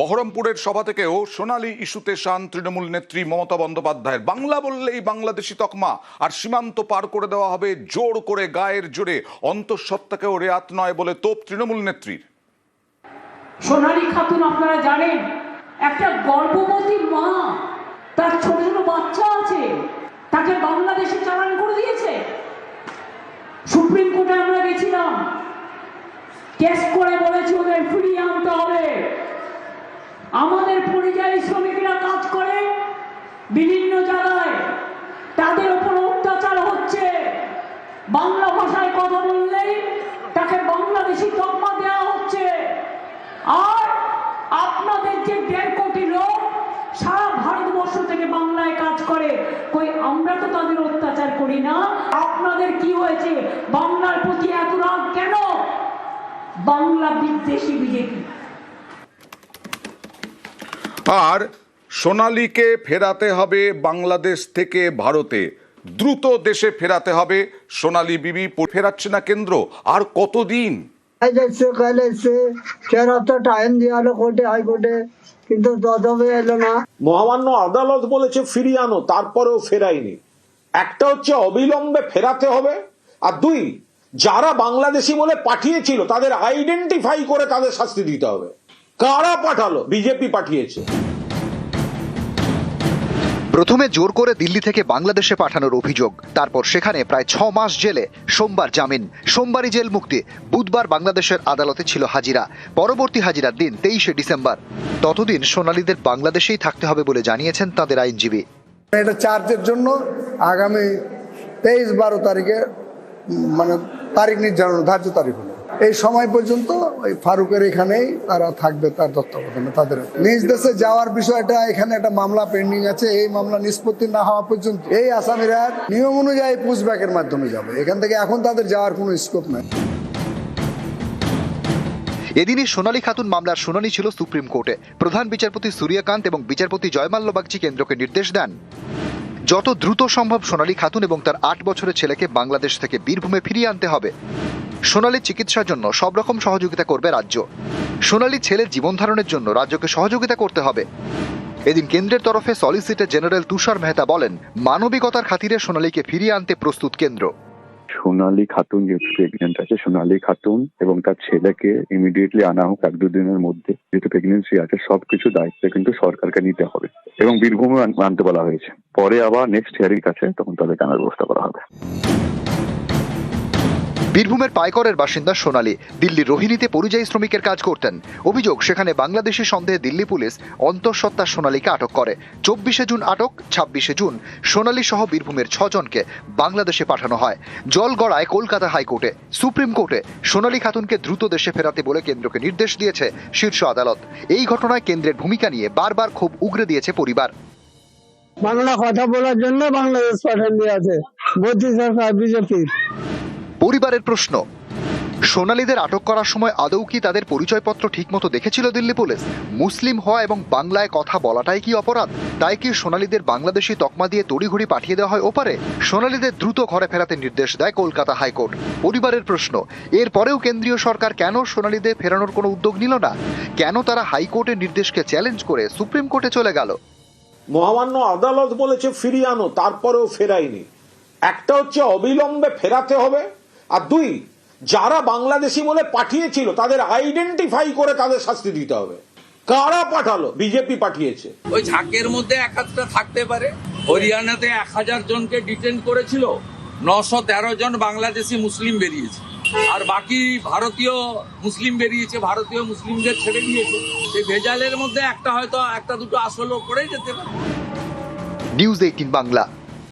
বহরমপুরের সভা থেকেও সোনালী ইস্যুতে শান তৃণমূল নেত্রী মমতা বন্দ্যোপাধ্যায়ের। বাংলা বললেই বাংলাদেশি তকমা, আর সীমান্ত পার করে দেওয়া হবে জোর করে গায়ের জোরে। অন্তঃসত্ত্বাকেও রেয়াত নয় বলে তোপ তৃণমূল নেত্রীর। সোনালী খাতুন, আপনারা জানেন, একটা গর্ভবতী মা, তার ছোট ছোট বাচ্চা আছে, তাকে বাংলাদেশে চালান করে দিয়েছে। সুপ্রিম কোর্টে আমরা গেছিলাম। কেস করে বলেছে ওদের ফিরিয়ে আমাদের পরিযায়ী শ্রমিকরা কাজ করে বিভিন্ন জায়গায়। তাদের উপর অত্যাচার হচ্ছে। বাংলা ভাষায় কথা বললেই তাকে বাংলাদেশি তকমা দেওয়া হচ্ছে। আর আপনাদের যে দেড় কোটি লোক সারা ভারতবর্ষ থেকে বাংলায় কাজ করে, কই আমরা তো তাদের অত্যাচার করি না? আপনাদের কি হয়েছে? বাংলার প্রতি এত রাগ কেন? বাংলা বিদ্বেষী বিজেপি। আর সোনালীকে ফেরাতে হবে বাংলাদেশ থেকে ভারতে। দ্রুত দেশে ফেরাতে হবে সোনালি বিবি ফেরাচ্ছে না কেন্দ্র। আর কতদিন? আজ এসছে কাল এসছে টাইম কোর্টে হাইকোর্টে কিন্তু তদবে এলো না। মহামান্য আদালত বলেছে ফিরিয়ে আনো তারপরেও ফেরায়নি। একটা হচ্ছে অবিলম্বে ফেরাতে হবে আর দুই যারা বাংলাদেশি বলে পাঠিয়েছিল তাদের আইডেন্টিফাই করে তাদের শাস্তি দিতে হবে। কারা পাঠালো? বিজেপি পাঠিয়েছে। প্রথমে জোর করে দিল্লি থেকে বাংলাদেশে পাঠানোর অভিযোগ তারপর সেখানে প্রায় ছ মাস জেলে সোমবার জামিন সোমবারই জেল মুক্তি বুধবার বাংলাদেশের আদালতে ছিল হাজিরা পরবর্তী হাজিরার দিন তেইশে ডিসেম্বর। ততদিন সোনালীদের বাংলাদেশেই থাকতে হবে বলে জানিয়েছেন তাদের আইনজীবী। এটা চার্জের জন্য আগামী তেইশ বারো তারিখে মানে তারিখ নির্ধারণ ধার্য তারিখ হলো। এই সময় পর্যন্ত ওই ফারুকের এখানেই তারা থাকবে, তার তত্ত্বাবধানে, তাদের। নিজ দেশে যাওয়ার বিষয়টা, এখানে একটা মামলা পেন্ডিং আছে, এই মামলা নিষ্পত্তি না হওয়া পর্যন্ত এই আসামিরা নিয়ম অনুযায়ী পুষব্যাকের মাধ্যমে যাবে। এখান থেকে এখন তাদের যাওয়ার কোনো স্কোপ নাই। এদিনই সোনালী খাতুন মামলার শুনানি ছিল সুপ্রিম কোর্টে। প্রধান বিচারপতি সূর্যকান্ত এবং বিচারপতি জয়মাল্য বাগচি কেন্দ্রকে নির্দেশ দেন। যত দ্রুত সম্ভব সোনালী খাতুন এবং তার আট বছরের ছেলেকে বাংলাদেশ থেকে বীরভূমে ফিরিয়ে আনতে হবে। সোনালীর চিকিৎসার জন্য সব রকম সহযোগিতা করবে রাজ্য। সোনালী ছেলের জীবন ধারণের জন্য রাজ্যকে সহযোগিতা করতে হবে। এদিন কেন্দ্রের তরফে সলিসিটর জেনারেল তুষার মেহতা বলেন, মানবিকতার খাতিরে সোনালীকে ফিরিয়ে আনতে প্রস্তুত কেন্দ্র। সোনালী খাতুন যেহেতু প্রেগনেন্ট আছে, সোনালী খাতুন এবং তার ছেলেকে ইমিডিয়েটলি আনা হোক এক দুদিনের মধ্যে, যেহেতু প্রেগনেন্সি আছে, সবকিছু দায়িত্ব কিন্তু সরকারকে নিতে হবে এবং বীরভূমে আনতে বলা হয়েছে। পরে আবার নেক্সট হিয়ারিং আছে, তখন তাদেরকে আনার ব্যবস্থা করা হবে। বীরভূমের পাইকরের বাসিন্দা সোনালী দিল্লির রোহিণীতে পরিযায়ী শ্রমিকের কাজ করতেন। অভিযোগ, সেখানে বাংলাদেশি সন্দেহে দিল্লি পুলিশ অন্তঃসত্ত্বা সোনালীকে আটক করে। চব্বিশে জুন আটক, ছাব্বিশে জুন সোনালী সহ বীরভূমের ছজনকে বাংলাদেশে পাঠানো হয়। জল গড়ায় কলকাতা হাইকোর্টে, সুপ্রিম কোর্টে সোনালী খাতুনকে দ্রুত দেশে ফেরাতে বলে কেন্দ্রকে নির্দেশ দিয়েছে শীর্ষ আদালত। এই ঘটনায় কেন্দ্রের ভূমিকা নিয়ে বারবার ক্ষোভ উগরে দিয়েছে পরিবার। বাংলা কথা বলার জন্য বাংলাদেশ পাঠান দিয়ে আছে মোদী সরকার বিজেপি পরিবারের প্রশ্ন। সোনালীদের আটক করার সময় আদৌ কি তাদের পরিচয়পত্র ঠিকমতো দেখেছিল দিল্লি পুলিশ? মুসলিম হওয়া এবং বাংলায় কথা বলাটাই কি অপরাধ? তাই কি সোনালীদের বাংলাদেশি তকমা দিয়ে তড়িঘড়ি পাঠিয়ে দেওয়া হয় ওপারে? সোনালীদের দ্রুত ঘরে ফেরাতে নির্দেশ দেয় কলকাতা হাইকোর্ট। পরিবারের প্রশ্ন, এরপরেও কেন্দ্রীয় সরকার কেন সোনালীদের ফেরানোর কোনো উদ্যোগ নিল না? কেন তারা হাইকোর্টের নির্দেশকে চ্যালেঞ্জ করে সুপ্রিম কোর্টে চলে গেল? মহামান্য আদালত বলেছে ফিরিয়ে আনো, তারপরেও ফেরায়নি। একটা হচ্ছে অবিলম্বে ফেরাতে হবে আর দুই যারা বাংলাদেশি বলে পাঠিয়েছিল তাদের আইডেন্টিফাই করে তাদের শাস্তি দিতে হবে। কারা পাঠালো? বিজেপি পাঠিয়েছে। ওই ঝাঁকের মধ্যে এক আধটা থাকতে পারে। হরিয়ানাতে এক হাজার জনকে ডিটেন করেছিল। নশো তেরো জন বাংলাদেশি মুসলিম বেরিয়েছে। আর বাকি ভারতীয় মুসলিম বেরিয়েছে ভারতীয় মুসলিমদের ছেড়ে দিয়েছে। সেই ভেজালের মধ্যে একটা হয়তো একটা দুটো আসলও করে যেতে পারে। News eighteen Bangla.